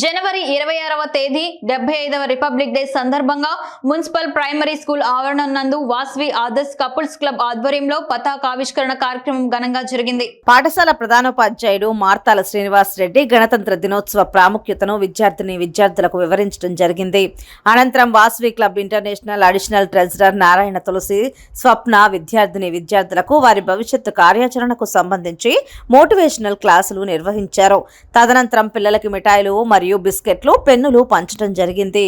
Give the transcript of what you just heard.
జనవరి ఇరవై ఆరవ తేదీ డెబ్బై ఐదవ రిపబ్లిక్ డే సందర్భంగా మున్సిపల్ ప్రైమరీ స్కూల్ ఆవరణం నందు వాస్వి ఆదర్శ్ కపుల్స్ క్లబ్ ఆధ్వర్యంలో పతాకావిష్కరణ కార్యక్రమం ఘనంగా జరిగింది. పాఠశాల ప్రధానోపాధ్యాయుడు మార్తాల శ్రీనివాస్ రెడ్డి గణతంత్ర దినోత్సవ ప్రాముఖ్యతను విద్యార్థిని విద్యార్థులకు వివరించడం జరిగింది. అనంతరం Vasavi club international additional treasurer Narayana Tulasi Swapna విద్యార్థిని విద్యార్థులకు వారి భవిష్యత్తు కార్యాచరణకు సంబంధించి మోటివేషనల్ క్లాసులు నిర్వహించారు. తదనంతరం పిల్లలకి మిఠాయిలు మరియు మరియు బిస్కెట్లు పెన్నులు పంచడం జరిగింది.